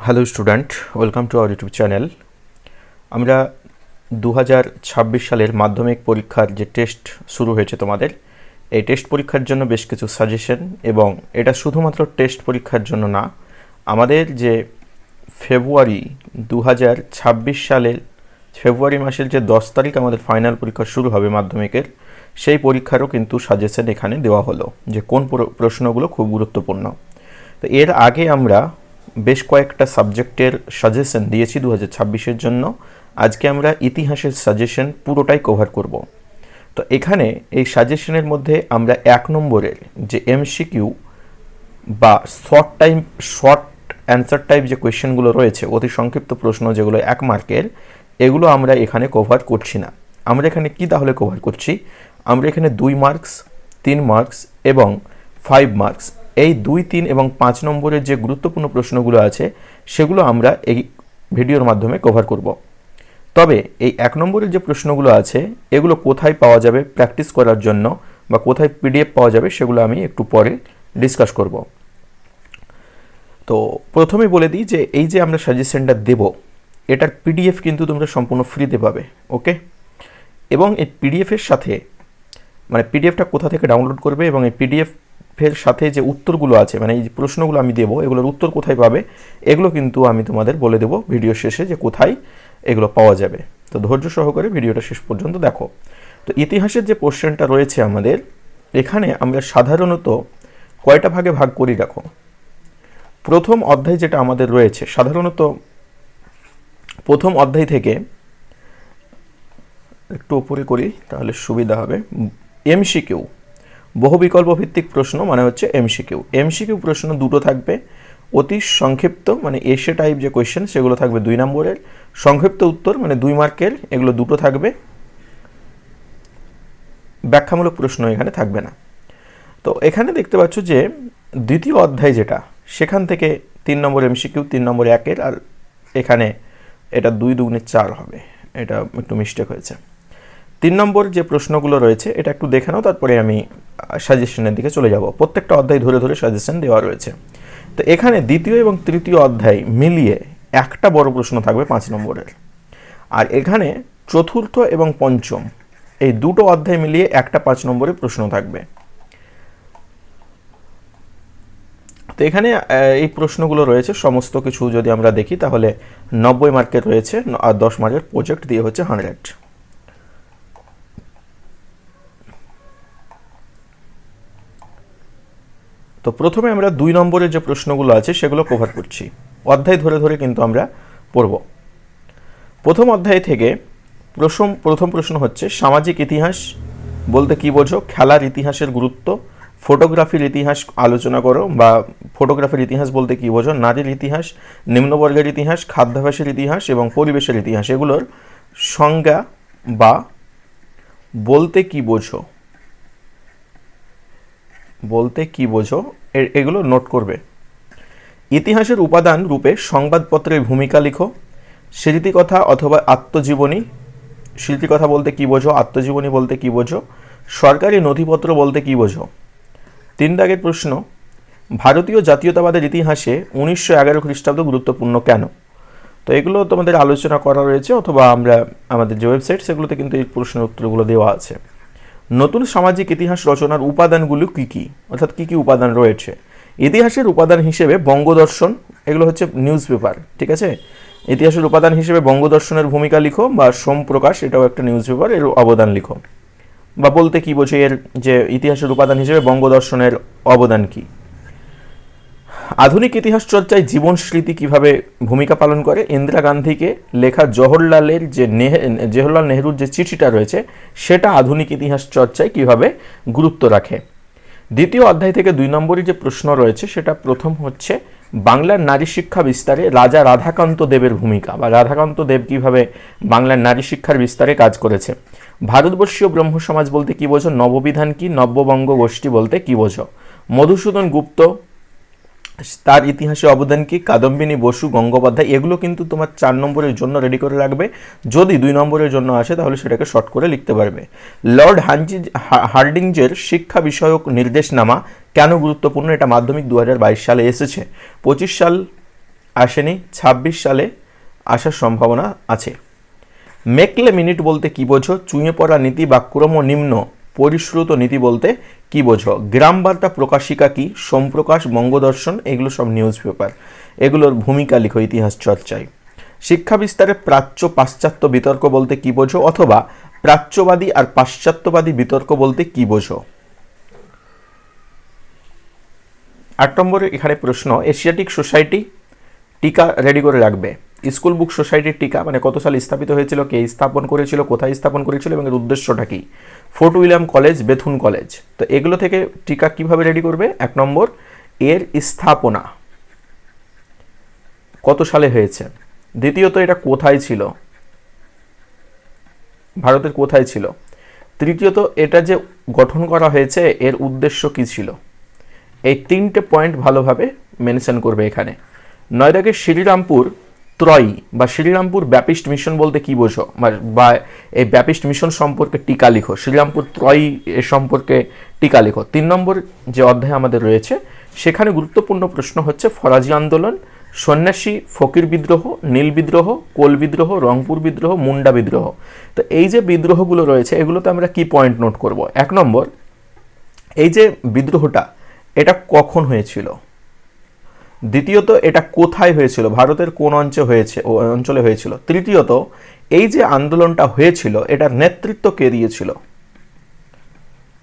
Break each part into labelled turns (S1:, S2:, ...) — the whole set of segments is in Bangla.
S1: Hello student welcome to our YouTube channel আমরা দু ছাব্বিশ সালের মাধ্যমিক পরীক্ষার যে টেস্ট শুরু হয়েছে তোমাদের, এই টেস্ট পরীক্ষার জন্য বেশ কিছু সাজেশন এবং এটা শুধুমাত্র টেস্ট পরীক্ষার জন্য না, আমাদের যে ফেব্রুয়ারি দু ছাব্বিশ সালের ফেব্রুয়ারি মাসের যে দশ তারিখ আমাদের ফাইনাল পরীক্ষা শুরু হবে মাধ্যমিকের, সেই পরীক্ষারও কিন্তু সাজেশন এখানে দেওয়া হলো যে কোন প্র- প্রশ্নগুলো খুব গুরুত্বপূর্ণ। তো এর আগে আমরা বেশ কয়েকটা সাবজেক্টের সাজেশন দিয়েছি দু হাজার জন্য। আজকে আমরা ইতিহাসের সাজেশন পুরোটাই কভার করব। তো এখানে এই সাজেশনের মধ্যে আমরা এক নম্বরের যে এমসিকিউ বা short time short answer type যে কোয়েশ্চেনগুলো রয়েছে, অতি সংক্ষিপ্ত প্রশ্ন যেগুলো এক মার্কের এগুলো আমরা এখানে কভার করছি না। আমরা এখানে কি তাহলে কভার করছি? আমরা এখানে দুই মার্কস তিন মার্কস এবং ফাইভ মার্কস এই দুই, তিন এবং পাঁচ নম্বরের যে গুরুত্বপূর্ণ প্রশ্নগুলো আছে, সেগুলো আমরা এই ভিডিওর মাধ্যমে কভার করব। তবে এই এক নম্বরের যে প্রশ্নগুলো আছে, এগুলো কোথায় পাওয়া যাবে প্র্যাকটিস করার জন্য বা কোথায় পিডিএফ পাওয়া যাবে সেগুলো আমি একটু পরে ডিসকাস করব। তো প্রথমে বলে দিই যে এই যে আমরা সাজেশনটা দেব, এটার পিডিএফ কিন্তু তোমরা সম্পূর্ণ ফ্রিতে পাবে ওকে এবং এই পিডিএফের সাথে মানে পিডিএফটা কোথা থেকে ডাউনলোড করবে এবং এই পিডিএফ এর সাথে যে উত্তরগুলো আছে মানে এই যে প্রশ্নগুলো আমি দেবো, এগুলোর উত্তর কোথায় পাবে, এগুলো কিন্তু আমি তোমাদের বলে দেবো ভিডিও শেষে যে কোথায় এগুলো পাওয়া যাবে। তো ধৈর্য সহকারে ভিডিওটা শেষ পর্যন্ত দেখো। তো ইতিহাসের যে কোশ্চেনটা রয়েছে আমাদের, এখানে আমরা সাধারণত কয়টা ভাগে ভাগ করি রাখো প্রথম অধ্যায় যেটা আমাদের রয়েছে, সাধারণত প্রথম অধ্যায় থেকে একটু উপরে করি, তাহলে সুবিধা হবে। এমসিকিউ। বহু বিকল্প ভিত্তিক প্রশ্ন মানে হচ্ছে এমসিকিউ এমসিকিউ প্রশ্ন দুটো থাকবে। অতি সংক্ষিপ্ত মানে এসে টাইপ যে কোয়েশ্চেন সেগুলো থাকবে দুই নম্বরের। সংক্ষিপ্ত উত্তর মানে দুই মার্কের, এগুলো দুটো থাকবে। ব্যাখ্যামূলক প্রশ্ন এখানে থাকবে না। তো এখানে দেখতে পাচ্ছ যে, দ্বিতীয় অধ্যায় যেটা, সেখান থেকে তিন নম্বর এমসিকিউ তিন নম্বর একের, আর এখানে এটা দুই দুগুণে চার হবে। এটা একটু মিস্টেক হয়েছে। তিন নম্বর যে প্রশ্নগুলো রয়েছে, এটা একটু দেখে নাও, তারপরে আমি সাজেশনের দিকে চলে যাব। প্রত্যেকটা অধ্যায় ধরে ধরে সাজেশন দেওয়া রয়েছে। তো এখানে দ্বিতীয় এবং তৃতীয় অধ্যায় মিলিয়ে একটা বড় প্রশ্ন থাকবে পাঁচ নম্বরের। আর এখানে চতুর্থ এবং পঞ্চম, এই দুটো অধ্যায় মিলিয়ে একটা পাঁচ নম্বরের প্রশ্ন থাকবে। তো এখানে এই প্রশ্নগুলো রয়েছে, সমস্ত কিছু যদি আমরা দেখি, তাহলে নব্বই মার্কের রয়েছে আর দশ মার্কের প্রজেক্ট দিয়ে হচ্ছে হান্ড্রেড তো প্রথমে আমরা দুই নম্বরের যে প্রশ্নগুলো আছে সেগুলো কভার করছি। অধ্যায় ধরে ধরে কিন্তু আমরা পড়ব। প্রথম অধ্যায় থেকে প্রথম প্রথম প্রশ্ন হচ্ছে, সামাজিক ইতিহাস বলতে কি বোঝো? খেলার ইতিহাসের গুরুত্ব? ফটোগ্রাফির ইতিহাস আলোচনা করো বা ফটোগ্রাফির ইতিহাস বলতে কি বোঝো? নারীর ইতিহাস, নিম্নবর্গের ইতিহাস, খাদ্যাভ্যাসের ইতিহাস এবং পরিবেশের ইতিহাস। এগুলোর সংজ্ঞা বা বলতে কি বোঝো? বলতে কি বোঝো? এগুলো নোট করবে। ইতিহাসের উপাদান রূপে সংবাদপত্রের ভূমিকা লিখো, স্মৃতিকথা অথবা আত্মজীবনী, স্মৃতিকথা বলতে কি বোঝো, আত্মজীবনী বলতে কি বোঝো, সরকারি নথিপত্র বলতে কি বোঝো? তিন দাগের প্রশ্ন, ভারতীয় জাতীয়তাবাদের ইতিহাসে উনিশশো এগারো খ্রিস্টাব্দ গুরুত্বপূর্ণ কেন? তো এগুলো তোমাদের আলোচনা করা রয়েছে অথবা আমরা আমাদের যে ওয়েবসাইট সেগুলোতে কিন্তু এই প্রশ্নের উত্তরগুলো দেওয়া আছে। নতুন সামাজিক ইতিহাস রচনার উপাদানগুলো কি কি? অর্থাৎ কি কি উপাদান রয়েছে? ইতিহাসের উপাদান হিসেবে বঙ্গদর্শন, এগুলো হচ্ছে নিউজ পেপার, ঠিক আছে? ইতিহাসের উপাদান হিসেবে বঙ্গদর্শনের ভূমিকা লিখো বা সোমপ্রকাশ, এটাও একটা নিউজ পেপার, এর অবদান লিখো। বা বলতে কি বোঝে এর যে ইতিহাসের উপাদান হিসেবে বঙ্গদর্শনের অবদান কি? আধুনিক ইতিহাস চর্চায় জীবন স্মৃতি কীভাবে ভূমিকা পালন করে? ইন্দিরা গান্ধীকে লেখা জওহরলালের যে নেহ- জওহরলাল নেহরুর যে চিঠিটা রয়েছে, সেটা আধুনিক ইতিহাস চর্চায় কীভাবে গুরুত্ব রাখে? দ্বিতীয় অধ্যায় থেকে দুই নম্বরই যে প্রশ্ন রয়েছে, সেটা প্রথম হচ্ছে, বাংলার নারী শিক্ষা বিস্তারে রাজা রাধাকান্ত দেবের ভূমিকা বা রাধাকান্ত দেব কীভাবে বাংলার নারী শিক্ষার বিস্তারে কাজ করেছে? ভারতবর্ষীয় ব্রহ্ম সমাজ বলতে কি বোঝো? নববিধান কি? নব্যবঙ্গ গোষ্ঠী বলতে কি বোঝো? মধুসূদন গুপ্ত তার ইতিহাসে অবদান কি? কাদম্বিনী, বসু, গঙ্গোপাধ্যায়, এগুলো কিন্তু তোমার চার নম্বরের জন্য রেডি করে রাখবে। যদি দুই নম্বরের জন্য আসে, তাহলে সেটাকে শর্ট করে লিখতে পারবে। লর্ড হানজি হা- হার্ডিঞ্জের শিক্ষা বিষয়ক নির্দেশনামা কেন গুরুত্বপূর্ণ? এটা মাধ্যমিক দু হাজার বাইশ সালে এসেছে। পঁচিশ সাল আসেনি, ছাব্বিশ সালে আসার সম্ভাবনা আছে। মেকলে মিনিট বলতে কি বোঝো? চুঁয়ে পড়া নীতি বা ক্রম নিম্ন। পরিশ্রুত নীতি বলতে কি বোঝো? গ্রাম বার্তা প্রকাশিকা কি? সোমপ্রকাশ, বঙ্গদর্শন, এগুলো সব নিউজ পেপার। এগুলোর ভূমিকা লিখো, ইতিহাস চর্চায়। শিক্ষা বিস্তারে প্রাচ্য পাশ্চাত্য বিতর্ক বলতে কি বোঝো অথবা প্রাচ্যবাদী আর পাশ্চাত্যবাদী বিতর্ক বলতে কি বোঝো? আট নম্বরে এখানে প্রশ্ন, এশিয়াটিক সোসাইটি টিকা রেডি করে রাখবে। স্কুল বুক সোসাইটির টিকা মানে কত সালে স্থাপিত হয়েছিল, কে স্থাপন করেছিল, কোথায় স্থাপন করেছিল এবং এর উদ্দেশ্যটা কি? Fort William college, Bethune college. তো এগুলো থেকে টিকা কীভাবে রেডি করবে? এক নম্বর, এর স্থাপনা কত সালে হয়েছে? দ্বিতীয়ত, এটা কোথায় ছিল? ভারতের কোথায় ছিল? তৃতীয়ত, এটা যে গঠন করা হয়েছে, এর উদ্দেশ্য কি ছিল? এই তিনটে পয়েন্ট ভালোভাবে মেনশন করবে এখানে। নয় দাগে শ্রীরামপুর ত্রয়ী বা শ্রীরামপুর ব্যাপিস্ট মিশন বলতে কি বোঝো? বা- এই ব্যাপিস্ট মিশন সম্পর্কে টিকা লিখো। শ্রীরামপুর ত্রয়ী সম্পর্কে টিকা লিখো। তিন নম্বর যে অধ্যায় আমাদের রয়েছে, সেখানে গুরুত্বপূর্ণ প্রশ্ন হচ্ছে, ফরাজি আন্দোলন, সন্ন্যাসী, ফকির বিদ্রোহ, নীল বিদ্রোহ, কোল বিদ্রোহ, রংপুর বিদ্রোহ, মুন্ডা বিদ্রোহ। তো এই যে বিদ্রোহগুলো রয়েছে, এগুলোতে আমরা কি পয়েন্ট নোট করব? এক নম্বর, এই যে বিদ্রোহটা, এটা কখন হয়েছিল? দ্বিতীয়ত, এটা কোথায় হয়েছিল? ভারতের কোন অঞ্চলে হয়েছে অঞ্চলে হয়েছিল। তৃতীয়ত, এই যে আন্দোলনটা হয়েছিল, এটার নেতৃত্ব কে দিয়েছিল?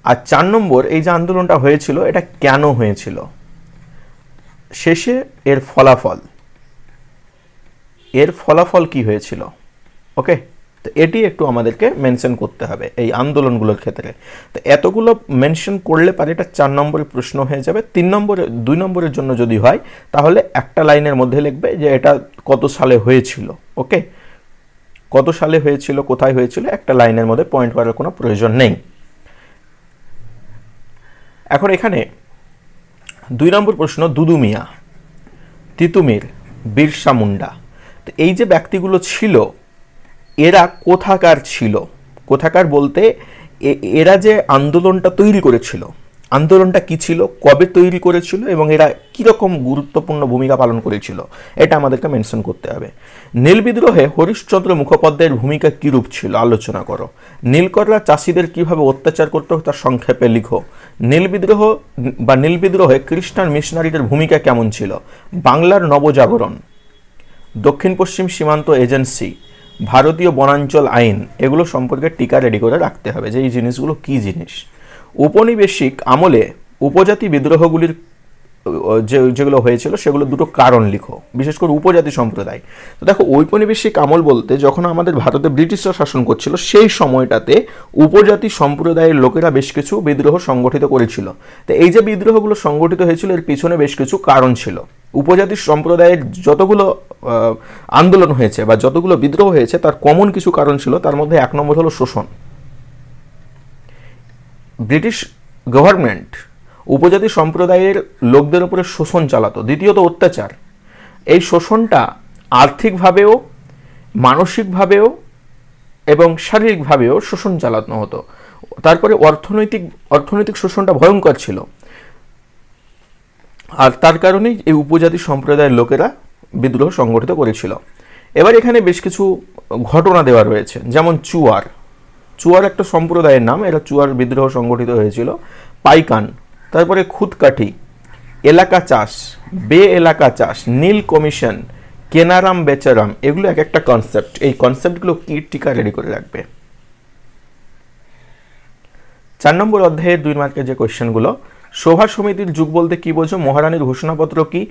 S1: আর চার নম্বর, এই যে আন্দোলনটা হয়েছিল, এটা কেন হয়েছিল? শেষে এর ফলাফল। এর ফলাফল কি হয়েছিল? ওকে? তো এটি একটু আমাদেরকে মেনশন করতে হবে এই আন্দোলনগুলোর ক্ষেত্রে। তো এতগুলো মেনশন করলে পারে এটা চার নম্বরের প্রশ্ন হয়ে যাবে। তিন নম্বরে, দুই নম্বরের জন্য যদি হয়, তাহলে একটা লাইনের মধ্যে লিখবে যে এটা কত সালে হয়েছিল, ওকে? কত সালে হয়েছিল, কোথায় হয়েছিল, একটা লাইনের মধ্যে পয়েন্ট করার কোনো প্রয়োজন নেই। এখন এখানে দুই নম্বর প্রশ্ন, দুদু মিয়া, তিতুমির, বিরসা মুন্ডা। তো এই যে ব্যক্তিগুলো ছিল এরা কোথাকার ছিল? কোথাকার বলতে এরা যে আন্দোলনটা তৈরি করেছিল, আন্দোলনটা কি ছিল, কবে তৈরি করেছিল এবং এরা কীরকম গুরুত্বপূর্ণ ভূমিকা পালন করেছিল, এটা আমাদেরকে মেনশন করতে হবে। নীল বিদ্রোহে হরিশ্চন্দ্র মুখোপাধ্যায়ের ভূমিকা কীরূপ ছিল, আলোচনা করো। নীলকররা চাষিদের কীভাবে অত্যাচার করতো তার সংক্ষেপে লিখো। নীল বিদ্রোহ, বা নীল বিদ্রোহে খ্রিস্টান মিশনারিদের ভূমিকা কেমন ছিল? বাংলার নবজাগরণ দক্ষিণ পশ্চিম সীমান্ত এজেন্সি ভারতীয় বনাঞ্চল আইন, এগুলো সম্পর্কে টিকা রেডি করে রাখতে হবে যে এই জিনিসগুলো কী জিনিস। উপনিবেশিক আমলে উপজাতি বিদ্রোহগুলির যে, যেগুলো হয়েছিল, সেগুলো দুটো কারণ লিখো, বিশেষ করে উপজাতি সম্প্রদায়। তো দেখো, ঔপনিবেশিক আমল বলতে যখন আমাদের ভারতে ব্রিটিশরা শাসন করছিল, সেই সময়টাতে উপজাতি সম্প্রদায়ের লোকেরা বেশ কিছু বিদ্রোহ সংগঠিত করেছিল। তো এই যে বিদ্রোহগুলো সংগঠিত হয়েছিল, এর পিছনে বেশ কিছু কারণ ছিল। উপজাতি সম্প্রদায়ের যতগুলো আন্দোলন হয়েছে বা যতগুলো বিদ্রোহ হয়েছে, তার কমন কিছু কারণ ছিল, তার মধ্যে এক নম্বর হলো শোষণ। ব্রিটিশ গভর্নমেন্ট উপজাতি সম্প্রদায়ের লোকদের উপরে শোষণ চালাতো। দ্বিতীয়ত অত্যাচার। এই শোষণটা আর্থিকভাবেও, মানসিকভাবেও এবং শারীরিকভাবেও শোষণ চালানো হতো। তারপরে অর্থনৈতিক অর্থনৈতিক শোষণটা ভয়ঙ্কর ছিল। আর তার কারণেই এই উপজাতি সম্প্রদায়ের লোকেরা বিদ্রোহ সংগঠিত করেছিল। এবার এখানে বেশ কিছু ঘটনা দেওয়া রয়েছে, যেমন চুয়ার। চুয়ার একটা সম্প্রদায়ের নাম, এরা চুয়ার বিদ্রোহ সংগঠিত হয়েছিল। পাইকান, তারপরে খুদকাঠি এলাকা চাষ, বে এলাকা চাষ, নীল কমিশন, কেনারাম বেচারাম, এগুলো এক একটা কনসেপ্ট এই কনসেপ্টগুলো কি টিকা রেডি করে রাখবে? চার নম্বর অধ্যায়ের দুই মার্কের যে কোয়েশ্চেনগুলো সভা সমিতির যুগ বলতে কি বোঝো? মহারানীর ঘোষণাপত্র কি?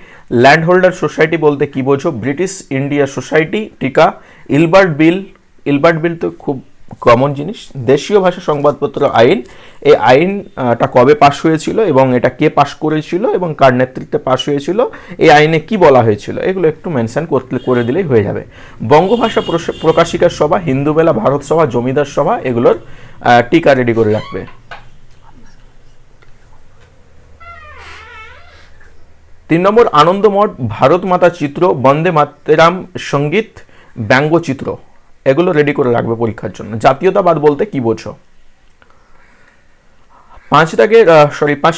S1: ল্যান্ড হোল্ডার সোসাইটি বলতে কি বোঝো? ব্রিটিশ ইন্ডিয়া সোসাইটি, টিকা, ইলবার্ট বিল ইলবার্ট বিল তো খুব কমন জিনিস। দেশীয় ভাষা সংবাদপত্র আইন, এই আইনটা কবে পাশ হয়েছিল এবং এটা কে পাশ করেছিল এবং কার নেতৃত্বে পাশ হয়েছিল, এই আইনে কি বলা হয়েছিল, এগুলো একটু মেনশন করতে করে দিলেই হয়ে যাবে। বঙ্গভাষা প্রকাশিকার সভা হিন্দু বেলা ভারত সভা, জমিদার সভা, এগুলোর টিকা রেডি করে রাখবে। তিন নম্বর আনন্দমঠ, ভারত মাতা চিত্র, বন্দে মাতেরাম সংগীত ব্যঙ্গচিত্র এগুলো রেডি করে রাখবে পরীক্ষার জন্য। জাতীয়তাবাদ বলতে কি বোঝো? পাঁচ দাগের সরি পাঁচ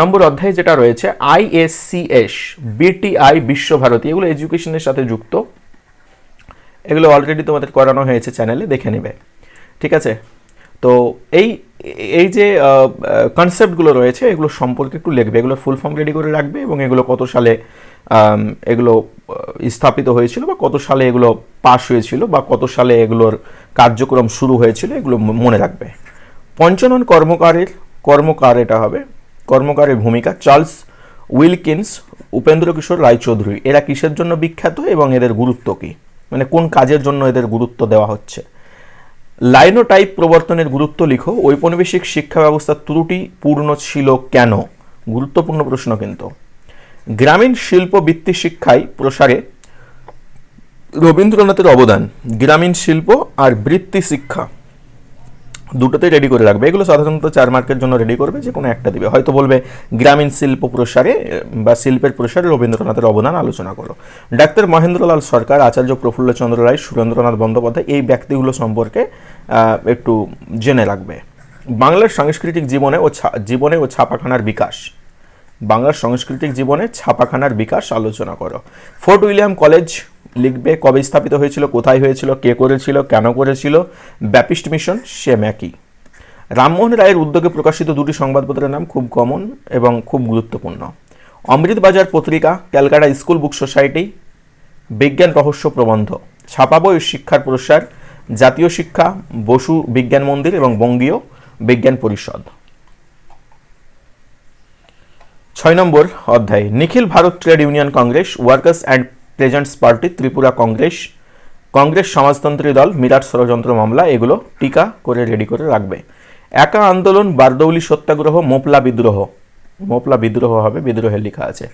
S1: নম্বর অধ্যায়ে যেটা রয়েছে আইএসসিএস বিটিআই বিশ্বভারতী এগুলো এডুকেশনের সাথে যুক্ত। এগুলো অলরেডি তোমাদের করানো হয়েছে চ্যানেলে দেখে নেবে। ঠিক আছে? তো এই এই যে কনসেপ্টগুলো রয়েছে, এগুলো সম্পর্কে একটু লিখবে। এগুলো ফুল ফর্ম রেডি করে রাখবে এবং এগুলো কত সালে এগুলো স্থাপিত হয়েছিল বা কত সালে এগুলো পাশ হয়েছিল বা কত সালে এগুলোর কার্যক্রম শুরু হয়েছিল, এগুলো মনে রাখবে। পঞ্চানন কর্মকারের, কর্মকার এটা হবে। কর্মকারের ভূমিকা চার্লস উইলকিন্স উপেন্দ্র কিশোর রায়চৌধুরী। এরা কিসের জন্য বিখ্যাত এবং এদের গুরুত্ব কী? মানে কোন কাজের জন্য এদের গুরুত্ব দেওয়া হচ্ছে? লাইনোটাইপ প্রবর্তনের গুরুত্ব লিখো, ঔপনিবেশিক শিক্ষা ব্যবস্থা ত্রুটিপূর্ণ ছিল কেন? গুরুত্বপূর্ণ প্রশ্ন কিন্তু। গ্রামীণ শিল্প বৃত্তি শিক্ষায় প্রসারে রবীন্দ্রনাথের অবদান, গ্রামীণ শিল্প আর বৃত্তি শিক্ষা। দুটোতেই রেডি করে রাখবে। এগুলো সাধারণত চার মার্কের জন্য রেডি করবে, যে কোনো একটা দিবে। হয়তো বলবে গ্রামীণ শিল্প প্রসারে বা শিল্পের প্রসারে রবীন্দ্রনাথের অবদান আলোচনা করো। ডাক্তার মহেন্দ্রলাল সরকার, আচার্য প্রফুল্লচন্দ্র রায়, সুরেন্দ্রনাথ বন্দ্যোপাধ্যায় এই ব্যক্তিগুলো সম্পর্কে একটু জেনে রাখবে। বাংলার সাংস্কৃতিক জীবনে ও জীবনে ও ছাপাখানার বিকাশ। বাংলার সাংস্কৃতিক জীবনে ছাপাখানার বিকাশ আলোচনা করো। ফোর্ট উইলিয়াম কলেজ লিখবে, কবে স্থাপিত হয়েছিল, কোথায় হয়েছিল, কে করেছিল, কেন করেছিল, ব্যাপিস্ট মিশন, সেম একই। রামমোহন রায়ের উদ্যোগে প্রকাশিত দুটি সংবাদপত্রের নাম খুব কমন এবং খুব গুরুত্বপূর্ণ। অমৃতবাজার পত্রিকা, ক্যালকাটা স্কুল বুক সোসাইটি, বিজ্ঞান রহস্য প্রবন্ধ, ছাপা বই ও শিক্ষার প্রসার জাতীয় শিক্ষা, বসু বিজ্ঞান মন্দির এবং বঙ্গীয় বিজ্ঞান পরিষদ। ছয় নম্বর অধ্যায়, Nikhil Bharat trade union congress, workers and peasants party, Tripura congress congress সমাজতন্ত্রী দল, মিরাট ষড়যন্ত্র মামলা, এগুলো টিকা করে, রেডি করে রাখবে। একা আন্দোলন, বারদৌলি সত্যাগ্রহ, মোপলা বিদ্রোহ। মোপলা বিদ্রোহ হবে বিদ্রোহের লেখা আছে।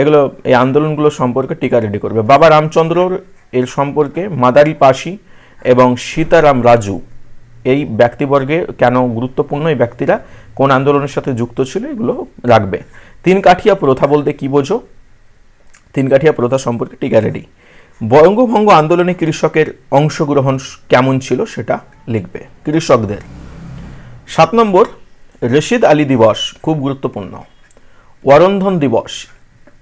S1: এগুলো, এই আন্দোলনগুলো সম্পর্কে টিকা রেডি করবে। বাবা রামচন্দ্রর এর সম্পর্কে মাদারি পাশি এবং সীতারাম রাজু, এই ব্যক্তিবর্গে কেন গুরুত্বপূর্ণ, এই ব্যক্তিরা কোন আন্দোলনের সাথে যুক্ত ছিল, এগুলো রাখবে। তিন কাঠিয়া প্রথা বলতে কি বোঝো? তিন কাঠিয়া প্রথা সম্পর্কে টিকা রেডি। বঙ্গভঙ্গ আন্দোলনে কৃষকের অংশগ্রহণ কেমন ছিল সেটা লিখবে কৃষকদের। সাত নম্বর, রশিদ আলী দিবস খুব গুরুত্বপূর্ণ। ওয়ারন্ধন দিবস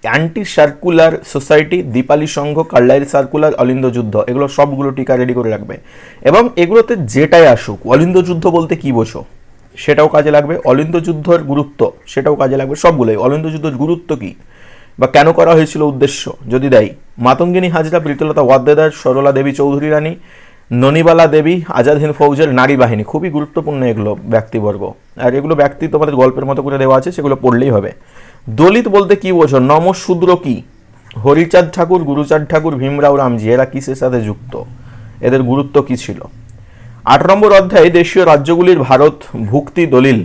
S1: anti circular society, Dipali Sangha Carlyle circular, Alinda যুদ্ধ, এগুলো সবগুলো টিকা রেডি করে রাখবে। এবং এগুলোতে যেটাই আসুক, অলিন্দ যুদ্ধ বলতে কি বোঝো? সেটাও কাজে লাগবে। অলিন্দ যুদ্ধের গুরুত্ব, সেটাও কাজে লাগবে। সবগুলোই। অলিন্দ যুদ্ধের গুরুত্ব কি? বা কেন করা হয়েছিল উদ্দেশ্য? যদি দেয়। মাতঙ্গিনী হাজরা প্রীতলতা ওয়াদ্দেদার, সরলা দেবী চৌধুরী রানী, ননিবালা দেবী, আজাদ হিন্দ ফৌজের নারী বাহিনী। খুবই গুরুত্বপূর্ণ এগুলো ব্যক্তিবর্গ। আর এগুলো ব্যক্তি তোমাদের গল্পের মতো করে দেওয়া আছে, সেগুলো পড়লেই হবে। দলিত বলতে কি বোঝো? নমশূদ্র কি? হরিচাঁদ ঠাকুর, গুরুচাঁদ ঠাকুর, ভীমরাও রামজি, এরা কিসের সাথে যুক্ত? এদের গুরুত্ব কি ছিল? আট নম্বর অধ্যায়ে দেশীয় রাজ্যগুলির ভারত, ভুক্তি, দলিল।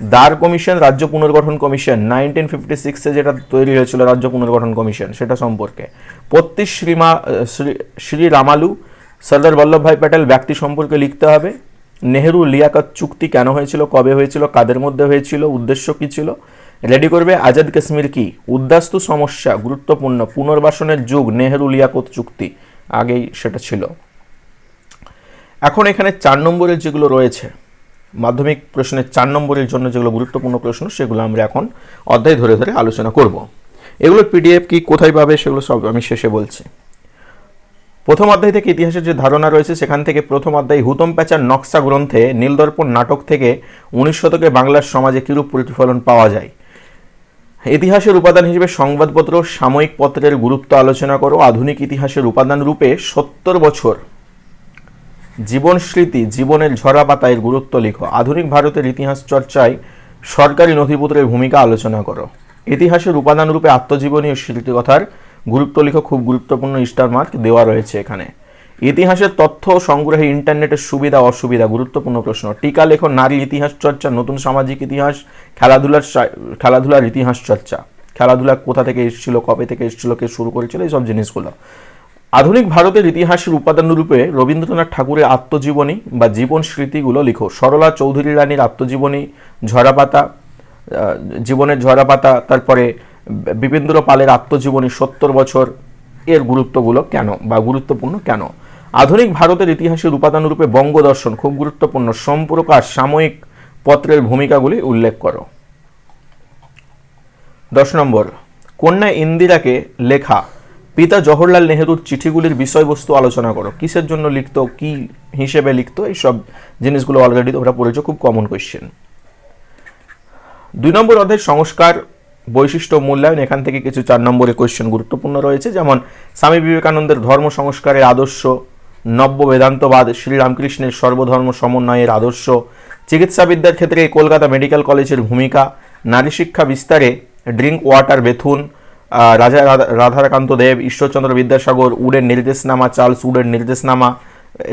S1: দ্বার কমিশন, রাজ্য পুনর্গঠন কমিশন, নাইনটিন ফিফটি সিক্সে যেটা তৈরি হয়েছিল রাজ্য পুনর্গঠন কমিশন, সেটা সম্পর্কে। পত্তি শ্রীমা, শ্রী শ্রী রামালু, সর্দার বল্লভভাই প্যাটেল ব্যক্তি সম্পর্কে লিখতে হবে। নেহেরু লিয়াকত চুক্তি কেন হয়েছিল, কবে হয়েছিল, কাদের মধ্যে হয়েছিল, উদ্দেশ্য কী ছিল? রেডি করবে আজাদ কাশ্মীর কি? উদ্বাস্তু সমস্যা, গুরুত্বপূর্ণ, পুনর্বাসনের যুগ, নেহেরু লিয়াকত চুক্তি। আগেই সেটা ছিল। এখন এখানে চার নম্বরের যেগুলো রয়েছে মাধ্যমিক প্রশ্নের চার নম্বরের জন্য যেগুলো গুরুত্বপূর্ণ প্রশ্ন, সেগুলো আমরা এখন অধ্যায় ধরে ধরে আলোচনা করব। এগুলোর পিডিএফ কি কোথায় পাবে সেগুলো সব আমি শেষে বলছি। প্রথম অধ্যায় থেকে ইতিহাসের যে ধারণা রয়েছে, সেখান থেকে প্রথম অধ্যায় হুতম প্যাচার নকশা গ্রন্থে নীলদর্পণ নাটক থেকে উনিশ শতকে বাংলার সমাজে কিরূপ প্রতিফলন পাওয়া যায়? ইতিহাসের উপাদান হিসেবে সংবাদপত্র, সাময়িক পত্রের গুরুত্ব আলোচনা করো, আধুনিক ইতিহাসের উপাদান রূপে সত্তর বছর জীবন স্মৃতি জীবনের ঝরা পাতায় গুরুত্ব লিখো। আধুনিক ভারতের ইতিহাস চর্চায় সরকারি নথিপত্রের ভূমিকা আলোচনা করো। ইতিহাসের উপাদান রূপে আত্মজীবনী ও স্মৃতিকথার গুরুত্ব লিখো, খুব গুরুত্বপূর্ণ স্টার মার্ক দেওয়া রয়েছে এখানে। ইতিহাসের তথ্য সংগ্রহে ইন্টারনেটের সুবিধা, অসুবিধা, গুরুত্বপূর্ণ প্রশ্ন। টিকা লেখো, নারী ইতিহাস চর্চা, নতুন সামাজিক ইতিহাস, খেলাধুলার খেলাধুলার ইতিহাস চর্চা। খেলাধুলা কোথা থেকে এসেছিল, কবে থেকে এসেছিল, কে শুরু করেছিল, এইসব জিনিসগুলো। আধুনিক ভারতের ইতিহাসের উপাদান রূপে রবীন্দ্রনাথ ঠাকুরের আত্মজীবনী বা জীবন স্মৃতিগুলো লিখো। সরলা চৌধুরী রানীর আত্মজীবনী, ঝরাপাতা জীবনের ঝরাপাতা, তারপরে বিপেন্দ্র পালের আত্মজীবনী সত্তর বছর, এর গুরুত্বগুলো কেন বা গুরুত্বপূর্ণ কেন? আধুনিক ভারতের ইতিহাসের উপাদান রূপে বঙ্গদর্শন খুব গুরুত্বপূর্ণ। সম্প্রকাশ সাময়িক পত্রের ভূমিকাগুলি উল্লেখ করো। দশ নম্বর, কন্যা ইন্দিরাকে লেখা পিতা জওহরলাল নেহেরুর চিঠিগুলির বিষয়বস্তু আলোচনা করো। কিসের জন্য লিখতো, কি হিসেবে লিখতো, এইসব জিনিসগুলো অলরেডি তোমরা পড়েছো, খুব কমন কোয়েশ্চেন দুই নম্বর অধ্যায়ের সংস্কার, বৈশিষ্ট্য, মূল্যায়ন, এখান থেকে কিছু চার নম্বরের কোয়েশ্চেন গুরুত্বপূর্ণ রয়েছে, যেমন স্বামী বিবেকানন্দের ধর্ম সংস্কারের আদর্শ, নব্য বেদান্তবাদ, শ্রীরামকৃষ্ণের সর্বধর্ম সমন্বয়ের আদর্শ, চিকিৎসাবিদ্যার ক্ষেত্রে কলকাতা মেডিকেল কলেজের ভূমিকা, নারী শিক্ষা বিস্তারে drink water Bethune Raja Radha- Radhakanta Deb, Ishwarchandra Vidyasagar উডের নির্দেশনামা চার্লস উডের নির্দেশনামা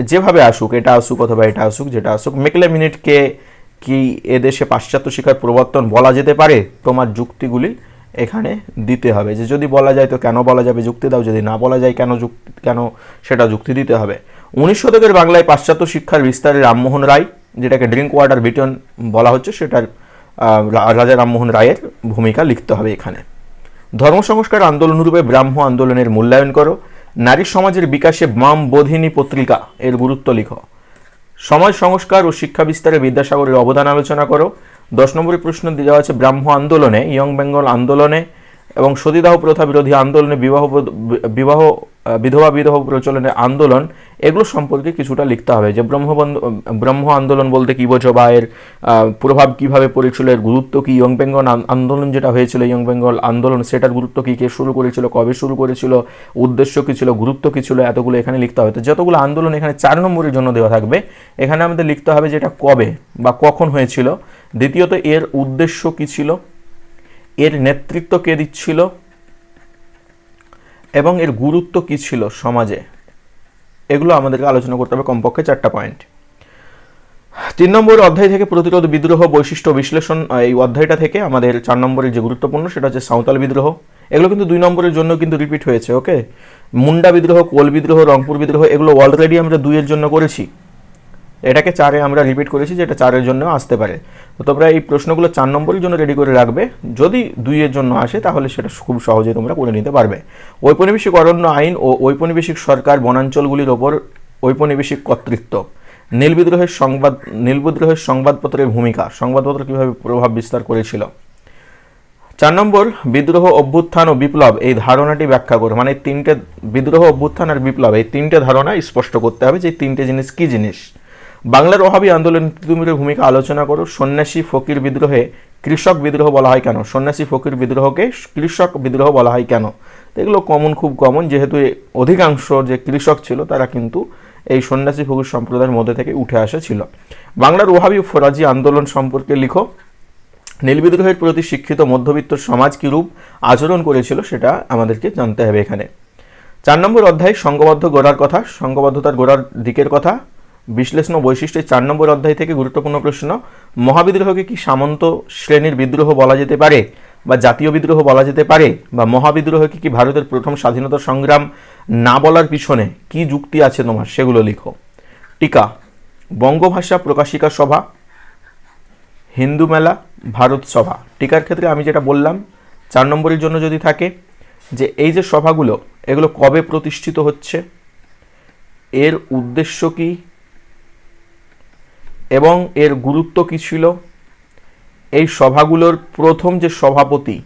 S1: যেভাবে আসুক, এটা আসুক অথবা এটা আসুক, যেটা আসুক মেকলে মিনিটকে কি এদেশে পাশ্চাত্য শিক্ষার প্রবর্তন বলা যেতে পারে? তোমার যুক্তিগুলি এখানে দিতে হবে। যে যদি বলা যায় তো কেন বলা যাবে? যুক্তি দাও। যদি না বলা যায় কেন যুক্তি কেন সেটা যুক্তি দিতে হবে। উনিশ শতকের বাংলায় পাশ্চাত্য শিক্ষার বিস্তারে রামমোহন রায়, যেটাকে ড্রিঙ্ক ওয়াটার বিটন বলা হচ্ছে, সেটার রাজা রামমোহন রায়ের ভূমিকা লিখতে হবে এখানে। ধর্ম সংস্কার আন্দোলন রূপে ব্রাহ্ম আন্দোলনের মূল্যায়ন করো। নারী সমাজের বিকাশে বাম বোধিনী পত্রিকা এর গুরুত্ব লিখো। সমাজ সংস্কার ও শিক্ষা বিস্তারে বিদ্যাসাগরের অবদান আলোচনা করো। দশ নম্বরের প্রশ্ন দেওয়া আছে, ব্রাহ্ম আন্দোলনে, ইয়ং বেঙ্গল আন্দোলনে এবং সতীদাহ প্রথা বিরোধী আন্দোলনে বিবাহ বিবাহ বিধবা বিধবা প্রচলনের আন্দোলন, এগুলো সম্পর্কে কিছুটা লিখতে হবে। যে ব্রহ্মবন্ধ, ব্রহ্ম আন্দোলন বলতে কী বোঝো বা এর প্রভাব কীভাবে পড়েছিল, এর গুরুত্ব কী? ইয়ং বেঙ্গল আন্দোলন যেটা হয়েছিল, ইয়ং বেঙ্গল আন্দোলন, সেটার গুরুত্ব কী? কে শুরু করেছিল? কবে শুরু করেছিল? উদ্দেশ্য কী ছিল? গুরুত্ব কী ছিল? এতগুলো এখানে লিখতে হবে। তো যতগুলো আন্দোলন এখানে চার নম্বরের জন্য দেওয়া থাকবে। এখানে আমাদের লিখতে হবে যে এটা কবে বা কখন হয়েছিল। দ্বিতীয়ত, এর উদ্দেশ্য কী ছিল? এর নেতৃত্ব কে দিচ্ছিল? এবং এর গুরুত্ব কি ছিল সমাজে? এগুলো আমাদেরকে আলোচনা করতে হবে কমপক্ষে চারটা পয়েন্ট তিন নম্বর অধ্যায় থেকে প্রতিরোধ বিদ্রোহ বৈশিষ্ট্য বিশ্লেষণ এই অধ্যায়টা থেকে আমাদের চার নম্বরের যে গুরুত্বপূর্ণ সেটা হচ্ছে সাঁওতাল বিদ্রোহ। এগুলো কিন্তু দুই নম্বরের জন্য কিন্তু রিপিট হয়েছে ওকে মুন্ডা বিদ্রোহ, কোল বিদ্রোহ, রংপুর বিদ্রোহ, এগুলো অলরেডি আমরা দুইয়ের জন্য করেছি। এটাকে চারে আমরা রিপিট করেছি, যেটা চারের জন্য আসতে পারে। তোমরা এই প্রশ্নগুলো চার নম্বরের জন্য রেডি করে রাখবে। যদি দুইয়ের জন্য আসে, তাহলে সেটা খুব সহজে তোমরা করে নিতে পারবে। ঔপনিবেশিক অরণ্য আইন ও ঔপনিবেশিক সরকার বনাঞ্চলগুলির ওপর ঔপনিবেশিক কর্তৃত্ব। নীল বিদ্রোহের সংবাদ, নীল বিদ্রোহের সংবাদপত্রের ভূমিকা, সংবাদপত্র কীভাবে প্রভাব বিস্তার করেছিল? চার নম্বর, বিদ্রোহ অভ্যুত্থান ও বিপ্লব, এই ধারণাটি ব্যাখ্যা করো। মানে তিনটে, বিদ্রোহ অভ্যুত্থান আর বিপ্লব, এই তিনটে ধারণা স্পষ্ট করতে হবে যে তিনটে জিনিস কি জিনিস? বাংলার অভাবী আন্দোলন তিতুমিরের ভূমিকা আলোচনা করো। সন্ন্যাসী ফকির বিদ্রোহে কৃষক বিদ্রোহ বলা হয় কেন? সন্ন্যাসী ফকির বিদ্রোহকে কৃষক বিদ্রোহ বলা হয় কেন? এগুলো কমন খুব কমন যেহেতু অধিকাংশ যে কৃষক ছিল, তারা কিন্তু এই সন্ন্যাসী ফকির সম্প্রদায়ের মধ্যে থেকে উঠে আসা ছিল। বাংলার ওহাবি ফরাজি আন্দোলন সম্পর্কে লিখো। নীল বিদ্রোহের প্রতি শিক্ষিত মধ্যবিত্ত সমাজ কীরূপ আচরণ করেছিল সেটা আমাদেরকে জানতে হবে এখানে। চার নম্বর অধ্যায় সংঘবদ্ধ গোড়ার কথা সংঘবদ্ধতার গোড়ার দিকের কথা। বিশ্লেষণ বৈশিষ্ট্যের চার নম্বর অধ্যায় থেকে গুরুত্বপূর্ণ প্রশ্ন, মহাবিদ্রোহকে কি সামন্ত শ্রেণির বিদ্রোহ বলা যেতে পারে বা জাতীয় বিদ্রোহ বলা যেতে পারে বা মহাবিদ্রোহকে কি ভারতের প্রথম স্বাধীনতা সংগ্রাম না বলার পিছনে কি যুক্তি আছে তোমার? সেগুলো লিখো। টিকা, বঙ্গভাষা প্রকাশিকা সভা, হিন্দু মেলা, ভারত সভা। টিকার ক্ষেত্রে আমি যেটা বললাম, চার নম্বরের জন্য যদি থাকে যে এই যে সভাগুলো, এগুলো কবে প্রতিষ্ঠিত হচ্ছে? এর উদ্দেশ্য কি? এবং এর গুরুত্ব কি ছিল? এই সভাগুলোর প্রথম যে সভাপতি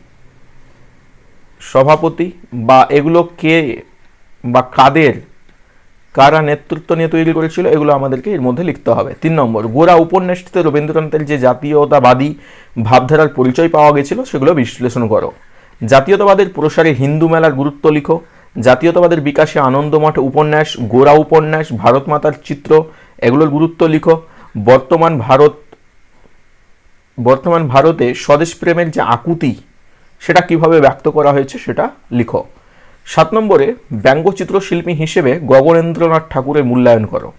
S1: সভাপতি বা এগুলো কে বা কাদের, কারা নেতৃত্ব নিয়ে তৈরি করেছিল, এগুলো আমাদেরকে এর মধ্যে লিখতে হবে। তিন নম্বর, গোড়া উপন্যাসটিতে রবীন্দ্রনাথের যে জাতীয়তাবাদী ভাবধারার পরিচয় পাওয়া গেছিল, সেগুলো বিশ্লেষণ করো। জাতীয়তাবাদের প্রসারে হিন্দু মেলার গুরুত্ব লিখো। জাতীয়তাবাদের বিকাশে আনন্দমঠ উপন্যাস, গোড়া উপন্যাস ভারত মাতার চিত্র, এগুলোর গুরুত্ব লিখো। বর্তমান ভারত, বর্তমান ভারতে স্বদেশ প্রেমের যে আকুতি, সেটা কীভাবে ব্যক্ত করা হয়েছে সেটা লিখো। সাত নম্বরে, ব্যঙ্গচিত্র শিল্পী হিসেবে গগনেন্দ্রনাথ ঠাকুরের মূল্যায়ন করো।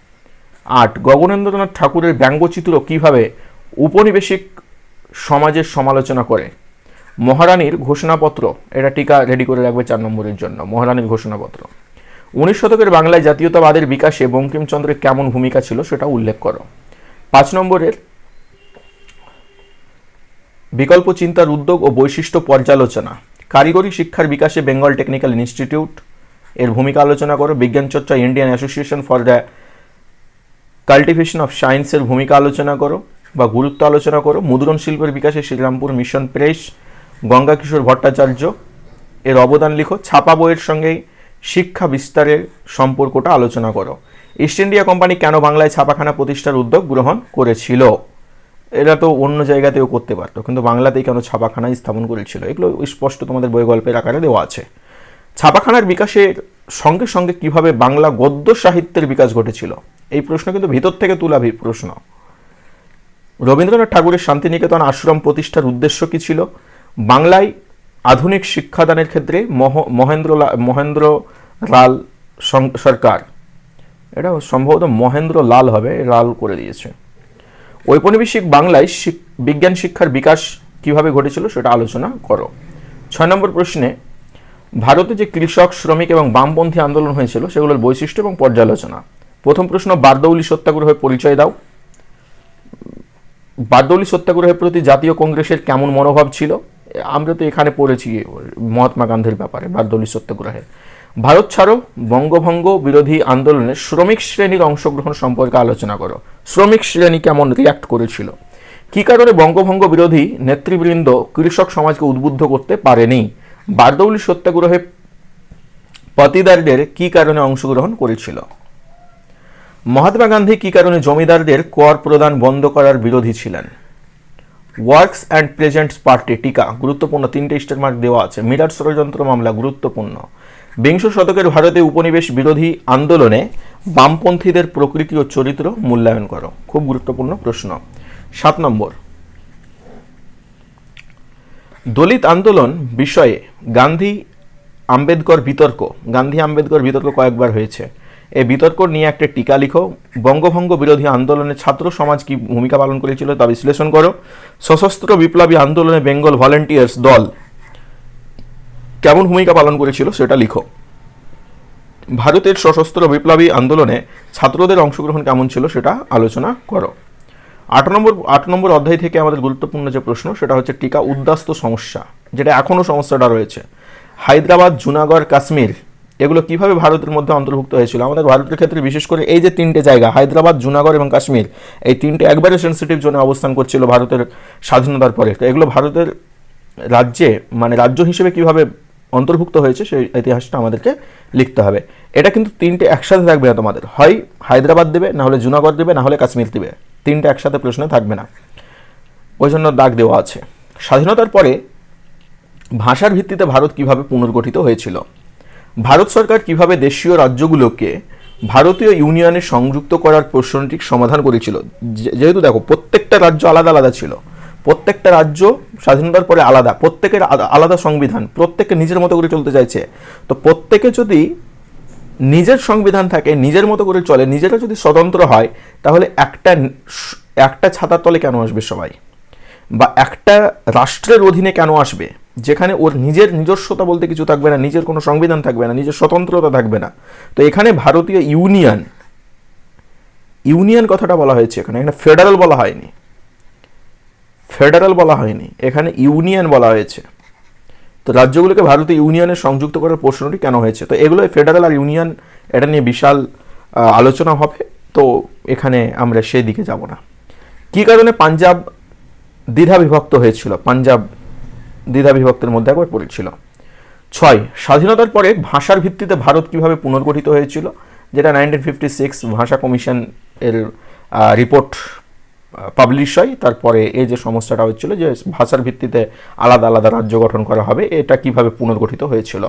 S1: আট, গগনেন্দ্রনাথ ঠাকুরের ব্যঙ্গচিত্র কীভাবে উপনিবেশিক সমাজের সমালোচনা করে? মহারানীর ঘোষণাপত্র, এটা টিকা রেডি করে রাখবে চার নম্বরের জন্য, মহারানীর ঘোষণাপত্র। উনিশ শতকের বাংলায় জাতীয়তাবাদের বিকাশে বঙ্কিমচন্দ্রের কেমন ভূমিকা ছিল সেটা উল্লেখ করো। পাঁচ নম্বরের বিকল্প চিন্তার উদ্যোগ ও বৈশিষ্ট্য পর্যালোচনা। কারিগরি শিক্ষার বিকাশে বেঙ্গল টেকনিক্যাল ইনস্টিটিউট এর ভূমিকা আলোচনা করো। বিজ্ঞান চর্চা, Indian association for the cultivation of সায়েন্সের ভূমিকা আলোচনা করো বা গুরুত্ব আলোচনা করো। মুদ্রণ শিল্পের বিকাশে শ্রীরামপুর মিশন প্রেস গঙ্গা কিশোর ভট্টাচার্য এর অবদান লিখো। ছাপা বইয়ের সঙ্গে শিক্ষা বিস্তারের সম্পর্কটা আলোচনা করো। ইস্ট ইন্ডিয়া কোম্পানি কেন বাংলায় ছাপাখানা প্রতিষ্ঠার উদ্যোগ গ্রহণ করেছিল? এরা তো অন্য জায়গাতেও করতে পারতো, কিন্তু বাংলাতেই কেন ছাপাখানা স্থাপন করেছিল? এগুলো স্পষ্ট তোমাদের বই গল্পের আকারে দেওয়া আছে। ছাপাখানার বিকাশের সঙ্গে সঙ্গে কীভাবে বাংলা গদ্য সাহিত্যের বিকাশ ঘটেছিল? এই প্রশ্ন কিন্তু ভিতর থেকে তোলা প্রশ্ন। রবীন্দ্রনাথ ঠাকুরের শান্তিনিকেতন আশ্রম প্রতিষ্ঠার উদ্দেশ্য কি ছিল? বাংলায় আধুনিক শিক্ষাদানের ক্ষেত্রে মহ মহেন্দ্র মহেন্দ্র লাল সরকার এটা সম্ভবত মহেন্দ্র লাল হবে, লাল করে দিয়েছে। ঔপনিবেশিক বাংলায় বিজ্ঞান শিক্ষার বিকাশ কীভাবে ঘটেছিল সেটা আলোচনা করো। ছয় নম্বর প্রশ্নে, ভারতে যে কৃষক, শ্রমিক এবং বামপন্থী আন্দোলন হয়েছিল সেগুলোর বৈশিষ্ট্য এবং পর্যালোচনা। প্রথম প্রশ্ন, বারদৌলি সত্যাগ্রহের পরিচয় দাও। বারদৌলি সত্যাগ্রহের প্রতি জাতীয় কংগ্রেসের কেমন মনোভাব ছিল? আমরা তো এখানে পড়েছি মহাত্মা গান্ধীর ব্যাপারে, বারদৌলি সত্যাগ্রহে ভারত ছাড়ো, বঙ্গভঙ্গ বিরোধী আন্দোলনে শ্রমিক শ্রেণির অংশগ্রহণ সম্পর্কে আলোচনা করো। শ্রমিক শ্রেণি কেমন রিয়াক্ট করেছিল? কী কারণে বঙ্গভঙ্গ বিরোধী নেতৃবৃন্দ কৃষক সমাজকে উদ্বুদ্ধ করতে পারেনি? বারদৌলি সত্যাগ্রহে পতিদারদের কী কারণে অংশগ্রহণ করেছিল? মহাত্মা গান্ধী কী কারণে জমিদারদের কর প্রদান বন্ধ করার বিরোধী ছিলেন? ওয়ার্কস অ্যান্ড প্রেজেন্টস পার্টি টিকা, গুরুত্বপূর্ণ তিনটে স্টার মার্ক দেওয়া আছে। মিরাট ষড়যন্ত্র মামলা গুরুত্বপূর্ণ। বিংশ শতকের ভারতে উপনিবেশ বিরোধী আন্দোলনে বামপন্থীদের প্রকৃতি ও চরিত্র মূল্যায়ন করো। খুব গুরুত্বপূর্ণ প্রশ্ন। সাত নম্বর। দলিত আন্দোলন বিষয়ে গান্ধী আম্বেদকর বিতর্ক। গান্ধী আম্বেদকর বিতর্ক কয়েকবার হয়েছে। এই বিতর্ক নিয়ে একটা টিকা লিখো। বঙ্গভঙ্গ বিরোধী আন্দোলনে ছাত্র সমাজ কি ভূমিকা পালন করেছিল তা বিশ্লেষণ করো। সশস্ত্র বিপ্লবী আন্দোলনে বেঙ্গল ভলেন্টিয়ার্স দল কেমন ভূমিকা পালন করেছিল সেটা লিখো। ভারতের সশস্ত্র বিপ্লবী আন্দোলনে ছাত্রদের অংশগ্রহণ কেমন ছিল সেটা আলোচনা করো। আট নম্বর আট নম্বর অধ্যায় থেকে আমাদের গুরুত্বপূর্ণ যে প্রশ্ন, সেটা হচ্ছে টিকা উদ্বাস্ত সমস্যা, যেটা এখনও সমস্যাটা রয়েছে। হায়দ্রাবাদ, জুনাগড়, কাশ্মীর, এগুলো কীভাবে ভারতের মধ্যে অন্তর্ভুক্ত হয়েছিল? আমাদের ভারতের ক্ষেত্রে বিশেষ করে এই যে তিনটে জায়গা, হায়দ্রাবাদ, জুনাগড় এবং কাশ্মীর, এই তিনটে একবারে সেন্সিটিভ জোনে অবস্থান করছিল ভারতের স্বাধীনতার পরে। তো এগুলো ভারতের রাজ্যে মানে রাজ্য হিসেবে কীভাবে অন্তর্ভুক্ত হয়েছে, সেই ইতিহাসটা আমাদেরকে লিখতে হবে। এটা কিন্তু তিনটে একসাথে থাকবে না তোমাদের। হয় হায়দ্রাবাদ দেবে, না হলে জুনাগড় দেবে, না হলে কাশ্মীর দেবে। তিনটে একসাথে প্রশ্নে থাকবে না। ওই জন্য দাগ দেওয়া আছে। স্বাধীনতার পরে ভাষার ভিত্তিতে ভারত কীভাবে পুনর্গঠিত হয়েছিল? ভারত সরকার কীভাবে দেশীয় রাজ্যগুলোকে ভারতীয় ইউনিয়নে সংযুক্ত করার প্রশ্নটির সমাধান করেছিল? যেহেতু দেখো, প্রত্যেকটা রাজ্য আলাদা আলাদা ছিল। প্রত্যেকটা রাজ্য স্বাধীনতার পরে আলাদা, প্রত্যেকের আলাদা সংবিধান, প্রত্যেকে নিজের মতো করে চলতে চাইছে। তো প্রত্যেকে যদি নিজের সংবিধান থাকে, নিজের মতো করে চলে, নিজেরা যদি স্বতন্ত্র হয়, তাহলে একটা একটা ছাতার তলে কেন আসবে সবাই? বা একটা রাষ্ট্রের অধীনে কেন আসবে? যেখানে ওর নিজের নিজস্বতা বলতে কিছু থাকবে না, নিজের কোনো সংবিধান থাকবে না, নিজের স্বতন্ত্রতা থাকবে না। তো এখানে ভারতীয় ইউনিয়ন ইউনিয়ন কথাটা বলা হয়েছে এখানে এখানে ফেডারেল বলা হয়নি। ফেডারেল বলা হয়নি, এখানে ইউনিয়ন বলা হয়েছে। তো রাজ্যগুলোকে ভারতে ইউনিয়নে সংযুক্ত করার প্রশ্নটি কেন হয়েছে? তো এগুলো ফেডারেল আর ইউনিয়ন, এটা নিয়ে বিশাল আলোচনা হবে। তো এখানে আমরা সেই দিকে যাব না। কী কারণে পাঞ্জাব দ্বিধা বিভক্ত হয়েছিল? পাঞ্জাব দ্বিধা বিভক্তের মধ্যে একবার পড়েছিল। ছয়, স্বাধীনতার পরে ভাষার ভিত্তিতে ভারত কীভাবে পুনর্গঠিত হয়েছিল? যেটা নাইনটিন ফিফটি সিক্স ভাষা কমিশন এর রিপোর্ট পাবলিশ হয়, তারপরে এই যে সমস্যাটা হচ্ছিল যে ভাষার ভিত্তিতে আলাদা আলাদা রাজ্য গঠন করা হবে, এটা কীভাবে পুনর্গঠিত হয়েছিল?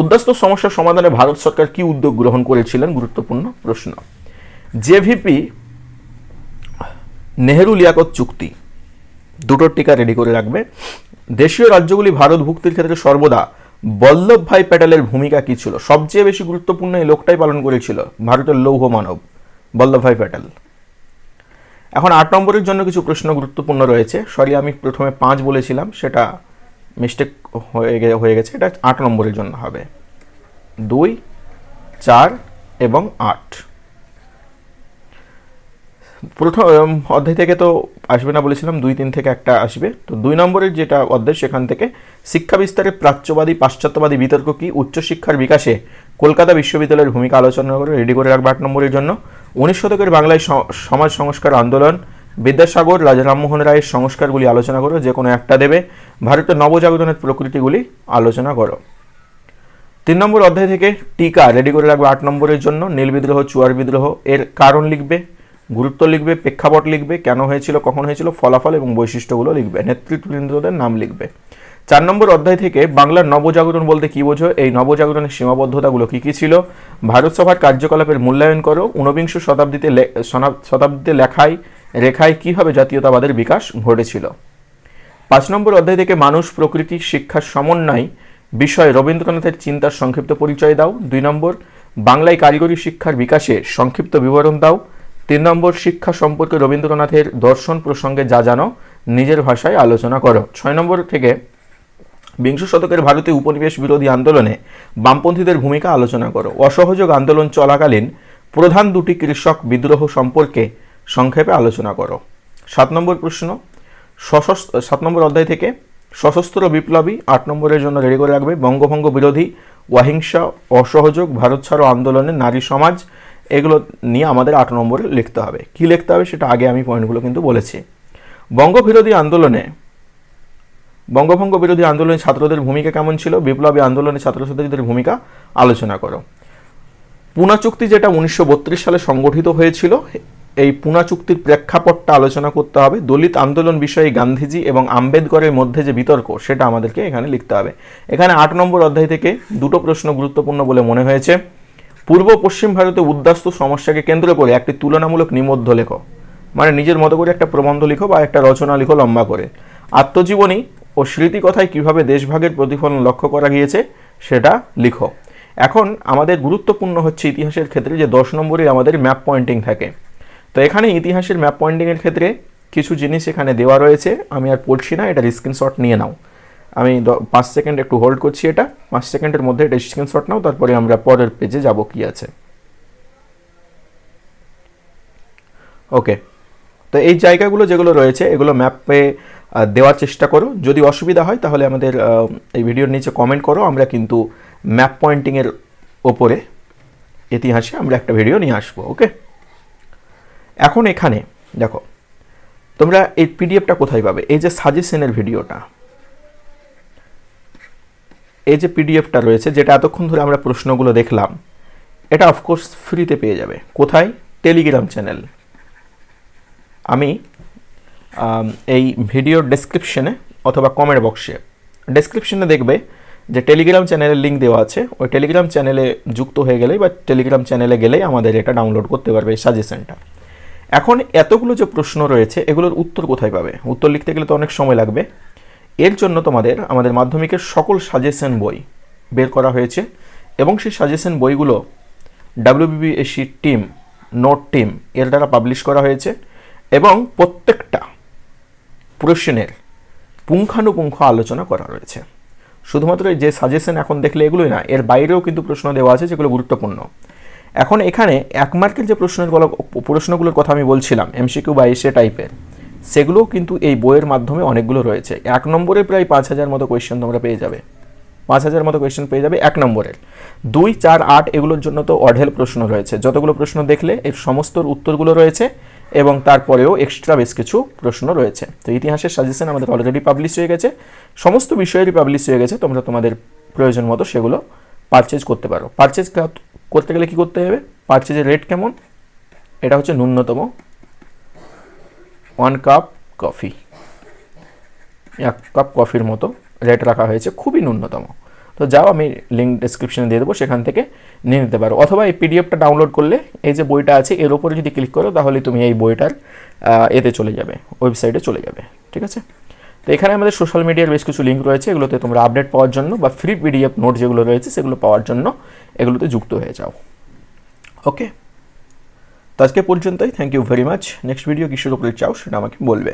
S1: উদ্বাস্ত সমস্যার সমাধানে ভারত সরকার কি উদ্যোগ গ্রহণ করেছিলেন? গুরুত্বপূর্ণ প্রশ্ন। জেভিপি নেহেরু লিয়াকত চুক্তি। দুটো টিকা রেডি করে রাখবে। দেশীয় রাজ্যগুলি ভারত ভুক্তির ক্ষেত্রে সর্বদা বল্লভভাই প্যাটেলের ভূমিকা কি ছিল? সবচেয়ে বেশি গুরুত্বপূর্ণ এই লোকটাই পালন করেছিল, ভারতের লৌহ মানব বল্লভভাই প্যাটেল। এখন আট নম্বরের জন্য কিছু প্রশ্ন গুরুত্বপূর্ণ রয়েছে। সরি, আমি প্রথমে পাঁচ বলেছিলাম, সেটা মিস্টেক হয়ে হয়ে গেছে। এটা আট নম্বরের জন্য হবে। দুই, চার এবং আট। প্রথম অধ্যায় থেকে তো আসবে না বলেছিলাম, দুই, তিন থেকে একটা আসবে। তো দুই নম্বরের যেটা অধ্যায়, সেখান থেকে শিক্ষা বিস্তারে প্রাচ্যবাদী, পাশ্চাত্যবাদী বিতর্ক কি? উচ্চশিক্ষার বিকাশে কলকাতা বিশ্ববিদ্যালয়ের ভূমিকা আলোচনা করে রেডি করে রাখবে আট নম্বরের জন্য। উনিশ শতকের বাংলায় সমাজ সংস্কার আন্দোলন, বিদ্যাসাগর, রাজা রামমোহন রায়ের সংস্কারগুলি আলোচনা করো, যে কোনো একটা দেবে। ভারতের নবজাগরণের প্রকৃতিগুলি আলোচনা করো। তিন নম্বর অধ্যায় থেকে টিকা রেডি করে রাখবে আট নম্বরের জন্য। নীল বিদ্রোহ, চুয়ার বিদ্রোহ, এর কারণ লিখবে, গুরুত্ব লিখবে, প্রেক্ষাপট লিখবে, কেন হয়েছিল, কখন হয়েছিল, ফলাফল এবং বৈশিষ্ট্যগুলো লিখবে, নেতৃত্ববৃন্দদের নাম লিখবে। চার নম্বর অধ্যায় থেকে বাংলার নবজাগরণ বলতে কি বোঝো? এই নবজাগরণের সীমাবদ্ধতাগুলো কি কি ছিল? ভারত সভার কার্যকলাপের মূল্যায়ন করো। ঊনবিংশ শতাব্দীতে শতাব্দীতে লেখায়, রেখায় কীভাবে জাতীয়তাবাদের বিকাশ ঘটেছিল? পাঁচ নম্বর অধ্যায় থেকে মানুষ, প্রকৃতি শিক্ষার সমন্বয় বিষয়ে রবীন্দ্রনাথের চিন্তার সংক্ষিপ্ত পরিচয় দাও। দুই নম্বর, বাংলায় কারিগরি শিক্ষার বিকাশে সংক্ষিপ্ত বিবরণ দাও। তিন নম্বর, শিক্ষা সম্পর্কে রবীন্দ্রনাথের দর্শন প্রসঙ্গে যা জানো, নিজের ভাষায় আলোচনা করো। ছয় নম্বর থেকে বিংশ শতকের ভারতে উপনিবেশ বিরোধী আন্দোলনে বামপন্থীদের ভূমিকা আলোচনা করো। অসহযোগ আন্দোলন চলাকালীন প্রধান দুটি কৃষক বিদ্রোহ সম্পর্কে সংক্ষেপে আলোচনা করো। সাত নম্বর প্রশ্ন, সশস্ত্র, সাত নম্বর অধ্যায় থেকে, সশস্ত্র বিপ্লবী আট নম্বরের জন্য রেডি করে রাখবে বঙ্গভঙ্গ বিরোধী অহিংসা, অসহযোগ, ভারত ছাড়ো আন্দোলনে নারী সমাজ, এগুলো নিয়ে আমাদের আট নম্বরে লিখতে হবে। কি লিখতে হবে সেটা আগে আমি পয়েন্টগুলো কিন্তু বলেছি। বঙ্গবিরোধী আন্দোলনে বঙ্গভঙ্গ বিরোধী আন্দোলনে ছাত্রদের ভূমিকা কেমন ছিল? বিপ্লবী আন্দোলনে ছাত্রছাত্রীদের ভূমিকা আলোচনা করো। পুনা চুক্তি যেটা উনিশশো বত্রিশ সালে সংগঠিত হয়েছিল, এই পুনা চুক্তির প্রেক্ষাপটটা আলোচনা করতে হবে। দলিত আন্দোলন বিষয়ে গান্ধীজি এবং আম্বেদকরের মধ্যে যে বিতর্ক, সেটা আমাদেরকে এখানে লিখতে হবে। এখানে আট নম্বর অধ্যায় থেকে দুটো প্রশ্ন গুরুত্বপূর্ণ বলে মনে হয়েছে। পূর্ব পশ্চিম ভারতে উদ্বাস্তু সমস্যাকে কেন্দ্র করে একটি তুলনামূলক নিবদ্ধ লেখো। মানে নিজের মতো করে একটা প্রবন্ধ লিখো বা একটা রচনা লিখো লম্বা করে। আত্মজীবনী ও স্মৃতিকথায় কীভাবে দেশভাগের প্রতিফলন লক্ষ্য করা গিয়েছে, সেটা লিখো। এখন আমাদের গুরুত্বপূর্ণ হচ্ছে ইতিহাসের ক্ষেত্রে যে দশ নম্বরে আমাদের ম্যাপ পয়েন্টিং থাকে। তো এখানে ইতিহাসের ম্যাপ পয়েন্টিংয়ের ক্ষেত্রে কিছু জিনিস এখানে দেওয়া রয়েছে, আমি আর পড়ছি না এটা স্ক্রিনশট নিয়ে নাও। আমি পাঁচ সেকেন্ড একটু হোল্ড করছি এটা, পাঁচ সেকেন্ডের মধ্যে এটা স্ক্রিনশট নাও, তারপরে আমরা পরের পেজে যাব কি আছে। ওকে তো এই জায়গাগুলো যেগুলো রয়েছে, এগুলো ম্যাপে দেওয়ার চেষ্টা করো। যদি অসুবিধা হয়, তাহলে আমাদের এই ভিডিওর নিচে কমেন্ট করো। আমরা কিন্তু ম্যাপ পয়েন্টিংয়ের ওপরে ইতিহাসে আমরা একটা ভিডিও নিয়ে আসব ওকে এখন এখানে, দেখো, তোমরা এই পিডিএফটা কোথায় পাবে? এই যে সাজেশনের ভিডিওটা এই যে পিডিএফটা রয়েছে, যেটা এতক্ষণ ধরে আমরা প্রশ্নগুলো দেখলাম, এটা অফকোর্স ফ্রিতে পেয়ে যাবে। কোথায়? টেলিগ্রাম চ্যানেল আমি এই ভিডিওর ডেসক্রিপশনে অথবা কমেন্ট বক্সে ডেসক্রিপশনে দেখবে যে টেলিগ্রাম চ্যানেলের লিঙ্ক দেওয়া আছে। ওই টেলিগ্রাম চ্যানেলে যুক্ত হয়ে গেলেই বা টেলিগ্রাম চ্যানেলে গেলেই আমাদের এটা ডাউনলোড করতে পারবে এই সাজেশনটা এখন এতগুলো যে প্রশ্ন রয়েছে, এগুলোর উত্তর কোথায় পাবে? উত্তর লিখতে গেলে তো অনেক সময় লাগবে। এর জন্য তোমাদের, আমাদের মাধ্যমিকের সকল সাজেশন বই বের করা হয়েছে এবং সেই সাজেশন বইগুলো ডাব্লিউবিবিএসি টিম নোট টিম এর দ্বারা পাবলিশ করা হয়েছে এবং প্রত্যেকটা প্রশ্নের পুঙ্খানুপুঙ্খ আলোচনা করা রয়েছে। শুধুমাত্র যে সাজেশন এখন দেখলে এগুলোই না, এর বাইরেও কিন্তু প্রশ্ন দেওয়া আছে যেগুলো গুরুত্বপূর্ণ। এখন এখানে এক মার্কের যে প্রশ্নগুলো প্রশ্নগুলোর কথা আমি বলছিলাম এমসিকিউ বা এসে টাইপের, সেগুলোও কিন্তু এই বইয়ের মাধ্যমে অনেকগুলো রয়েছে। এক নম্বরে প্রায় পাঁচ হাজার মতো কোয়েশ্চেন তোমরা পেয়ে যাবে। পাঁচ হাজার মতো কোয়েশ্চেন পেয়ে যাবে এক নম্বরের। দুই, চার, আট, এগুলোর জন্য তো অঢেল প্রশ্ন রয়েছে। যতগুলো প্রশ্ন দেখলে এর সমস্ত উত্তরগুলো রয়েছে। এবং তারপরেও এক্সট্রা বেশ কিছু প্রশ্ন রয়েছে। তো ইতিহাসের সাজেশন আমাদের অলরেডি পাবলিশ হয়ে গেছে। সমস্ত বিষয়েরই পাবলিশ হয়ে গেছে। তোমরা তোমাদের প্রয়োজন মতো সেগুলো পারচেজ করতে পারো। পারচেজ করতে গেলে কি করতে হবে? পারচেজের রেট কেমন? এটা হচ্ছে ন্যূনতম ওয়ান কাপ কফি এক কাপ কফির মতো রেট রাখা হয়েছে। খুবই ন্যূনতম। তো যাও, আমি লিঙ্ক ডিসক্রিপশনে দিয়ে দেবো, সেখান থেকে নিয়ে নিতে পারো। অথবা এই পিডিএফটা ডাউনলোড করলে এই যে বইটা আছে, এর উপরে যদি ক্লিক করো, তাহলে তুমি এই বইটার এতে চলে যাবে ওয়েবসাইটে চলে যাবে, ঠিক আছে? তো এখানে আমাদের সোশ্যাল মিডিয়ার বেশ কিছু লিঙ্ক রয়েছে, এগুলোতে তোমরা আপডেট পাওয়ার জন্য বা ফ্রি পিডিএফ নোট যেগুলো রয়েছে, সেগুলো পাওয়ার জন্য এগুলোতে যুক্ত হয়ে যাও। ওকে তো আজকে পর্যন্তই thank you very much next video কিসের উপরে চাও, সেটা আমাকে বলবে।